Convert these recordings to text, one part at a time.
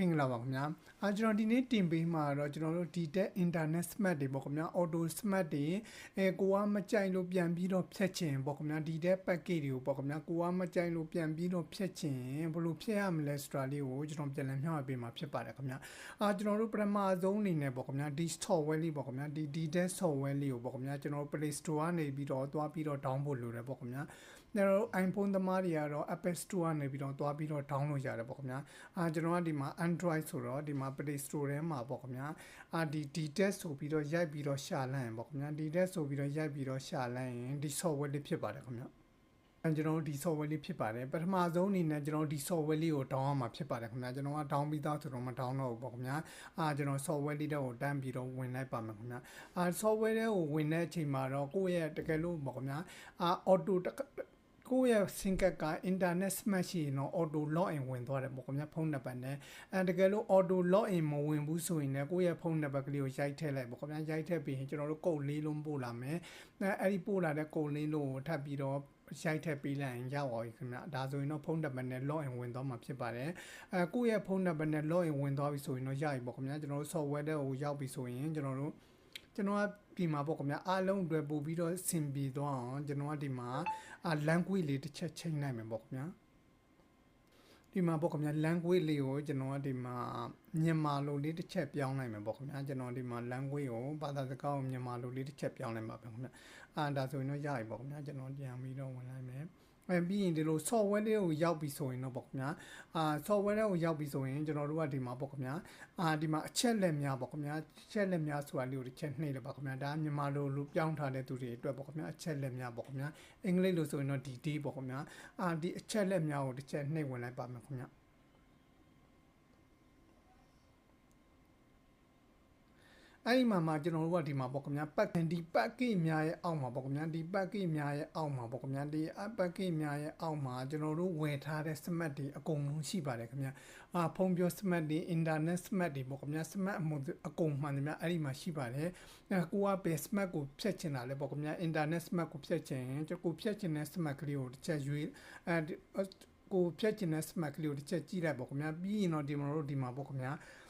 မင်္ဂလာပါခင်ဗျာအာကျွန်တော်ဒီနေ့တင်ပေးမှာတော့ကျွန်တော်တို့ဒီတက် internet smart တွေပေါ့ခင်ဗျာ auto smart တွေအဲကိုကမကြိုက်လို့ပြန်ပြီးတော့ဖြတ်ချင်ပေါ့ခင်ဗျာဒီတက် package တွေကိုပေါ့ခင်ဗျာကိုကမကြိုက်လို့ပြန်ပြီးတော့ဖြတ်ချင်ဘယ်လိုဖြတ်ရမလဲဆိုတာလေးကိုကျွန်တော်ပြန်လည်မျှဝေပေးမှာဖြစ်ပါတယ်ခင်ဗျာအာကျွန်တော်တို့ပထမဆုံးအနေနဲ့ပေါ့ခင်ဗျာဒီ software လေးပေါ့ခင်ဗျာဒီဒီတက် software လေးကိုပေါ့ခင်ဗျာကျွန်တော်တို့ Play Store ကနေပြီးတော့သွားပြီးတော့ download လုပ်တယ်ပေါ့ခင်ဗျာကျွန်တော်တို့ iPhone သမားတွေကတော့ Apple Store ကနေပြီးတော့သွားပြီးတော့ download ရတယ်ပေါ့ခင်ဗျာအာကျွန်တော်ကဒီမှာ Android ဆိုတော့ဒီမှာ Play Store ထဲမှာပေါ့ခင်ဗျာအာဒီဒီ test ဆိုပြီးတော့ရိုက်ပြီးတော့ရှာလိုက်ရင်ပေါ့ခင်ဗျာဒီ test ဆိုပြီးတော့ရိုက်ပြီးတော့ရှာလိုက်ရင်ဒီ software လေးဖြစ်ပါတယ်ခင်ဗျာအဲကျွန်တော်တို့ဒီ software လေးဖြစ်ပါတယ်ပထမဆုံးအနေနဲ့ကျွန်တော်တို့ဒီ software လေးကို down အောင်မှာဖြစ်ပါတယ်ခင်ဗျာကျွန်တော်က down ပြီးသားဆိုတော့မ down တော့ဘူးပေါ့ခင်ဗျာအာကျွန်တော် software လေးတွေကိုတန်းပြီးတော့ဝင်လိုက်ပါမယ်ခင်ဗျာအာ software တွေကိုဝင်တဲ့အချိန်မှာတော့ကိုယ့်ရဲ့တကယ်လို့ပေါ့ခင်ဗျာအာ auto ကိုယ့်ရဲ့ single က internet smash ရှိရင်တော့ auto login ဝင်သွားတယ်ပေါ့ခင်ဗျာဖုန်းနံပါတ်နဲ့အဲတကယ်လို့ auto login မဝင်ဘူးဆိုရင်လည်းကိုယ့်ရဲ့ဖုန်းနံပါတ်ကလေးကိုရိုက်ထည့်လိုက်ပေါ့ခင်ဗျာရိုက်ထည့်ပြီးရင်ကျွန်တော်တို့ကုတ်လေးလုံးပို့လာမယ်အဲအဲ့ဒီပို့လာတဲ့ကုတ်လေးလုံးကိုထပ်ပြီးတော့ရိုက်ထည့်ပေးလိုက်ရင်ရောက်ပါပြီခင်ဗျာဒါဆိုရင်တော့ဖုန်းနံပါတ်နဲ့ login ဝင်သွားမှာဖြစ်ပါတယ်အဲကိုယ့်ရဲ့ဖုန်းနံပါတ်နဲ့ login ဝင်သွားပြီဆိုရင်တော့ရပြီပေါ့ခင်ဗျာကျွန်တော်တို့ software တွေကိုရောက်ပြီဆိုရင်ကျွန်တော်တို့ ကျွန်တော်ကဒီမှာပေါ့ခင်ဗျာအားလုံးအတွက်ပို့ပြီးတော့ဆင်ပြေသွားအောင်ကျွန်တော်ကဒီမှာအာ language လေးတစ်ချက်ချိန်နိုင်မယ်ပေါ့ခင်ဗျာဒီမှာပေါ့ခင်ဗျာ language လေးကိုကျွန်တော်ကဒီမှာမြန်မာလိုလေးတစ်ချက်ပြောင်းနိုင်မယ်ပေါ့ခင်ဗျာကျွန်တော်ဒီမှာ language ကိုဘာသာစကားကိုမြန်မာလိုလေးတစ်ချက်ပြောင်းနိုင်ပါပဲခင်ဗျာအာဒါဆိုရင်တော့ရပြီပေါ့ခင်ဗျာကျွန်တော်ပြန်ပြီးတော့ဝင်လိုက်မယ် အဲပြီးရင်ဒီလို software လေးကိုရောက်ပြီဆိုရင်တော့ပေါ့ခင်ဗျာအာ software လေးကိုရောက်ပြီဆိုရင်ကျွန်တော်တို့ကဒီမှာပေါ့ခင်ဗျာအာဒီမှာအချက်လက်များပေါ့ခင်ဗျာအချက်လက်များဆိုတာလေးကိုတစ်ချက်နှိပ်လိုက်ပါခင်ဗျာဒါမြန်မာလိုလိုပြောင်းထားတဲ့သူတွေအတွက်ပေါ့ခင်ဗျာအချက်လက်များပေါ့ခင်ဗျာအင်္ဂလိပ်လိုဆိုရင်တော့ဒီ day ပေါ့ခင်ဗျာအာဒီအချက်လက်များကိုတစ်ချက်နှိပ်ဝင်လိုက်ပါမယ်ခင်ဗျာ အဲ့ဒီမှာမှကျွန်တော်တို့ကဒီမှာပေါ့ခင်ဗျာပတ်ဒီ package များရဲ့အောက်မှာပေါ့ခင်ဗျာဒီ package များရဲ့အောက်မှာပေါ့ခင်ဗျာဒီ package များရဲ့အောက်မှာကျွန်တော်တို့ဝယ်ထားတဲ့ smart တွေအကုန်လုံးရှိပါတယ်ခင်ဗျာအာဖုန်းပြော smart တွေ internet smart တွေပေါ့ခင်ဗျာ smart အမှုအကုန်မှန်တယ်ဗျာအဲ့ဒီမှာရှိပါတယ်အဲကိုကပဲ smart ကိုဖြတ်ချင်တာလေပေါ့ခင်ဗျာ internet smart ကိုဖြတ်ချင်ရင်ကျွန်တော်ဖြတ်ချင်တဲ့ smart ကလေးကိုတစ်ချက်ရွေးအဲကိုဖြတ်ချင်တဲ့ smart ကလေးကိုတစ်ချက်ကြည့်လိုက်ပေါ့ခင်ဗျာပြီးရင်တော့ဒီမှာတို့ဒီမှာပေါ့ခင်ဗျာအဲ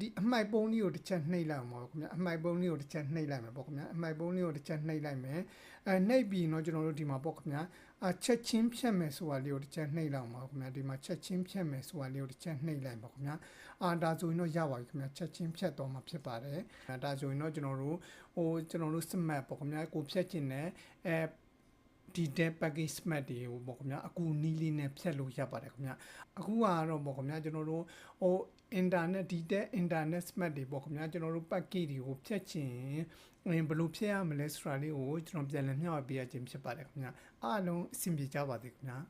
ဒီအမှိုက်ပုံးလေးကိုတစ်ချက်နှိပ်လိုက်မှာပေါ့ခင်ဗျာအမှိုက်ပုံးလေးကိုတစ်ချက်နှိပ်လိုက်မှာပေါ့ခင်ဗျာအမှိုက်ပုံးလေးကိုတစ်ချက်နှိပ်လိုက်မယ်အဲနှိပ်ပြီးတော့ကျွန်တော်တို့ဒီမှာပေါ့ခင်ဗျာအချက်ချင်းဖြတ်မယ်ဆိုတာလေးကိုတစ်ချက်နှိပ်လိုက်မှာပေါ့ခင်ဗျာဒီမှာချက်ချင်းဖြတ်မယ်ဆိုတာလေးကိုတစ်ချက်နှိပ်လိုက်ပါခင်ဗျာအာဒါဆိုရင်တော့ရပါပြီခင်ဗျာချက်ချင်းဖြတ်တော့မှာဖြစ်ပါတယ်အဲဒါဆိုရင်တော့ကျွန်တော်တို့ဟိုကျွန်တော်တို့ smart ပေါ့ခင်ဗျာကိုဖြတ်ချင်တဲ့အဲ ဒီ dev package smart တွေကိုပေါ့ခင်ဗျာအခုနီးလေးနဲ့ဖြတ်လို့ရပါတယ်ခင်ဗျာအခုကတော့ပေါ့ခင်ဗျာကျွန်တော်တို့ဟို internet ဒီတဲ့ internet smart တွေပေါ့ခင်ဗျာကျွန်တော်တို့ package တွေကိုဖြတ်ချင်ဘယ်လိုဖြတ်ရမလဲဆိုတာလေးကိုကျွန်တော်ပြန်လည်မျှဝေပေးရခြင်းဖြစ်ပါတယ်ခင်ဗျာအားလုံးအဆင်ပြေကြပါစေခင်ဗျာ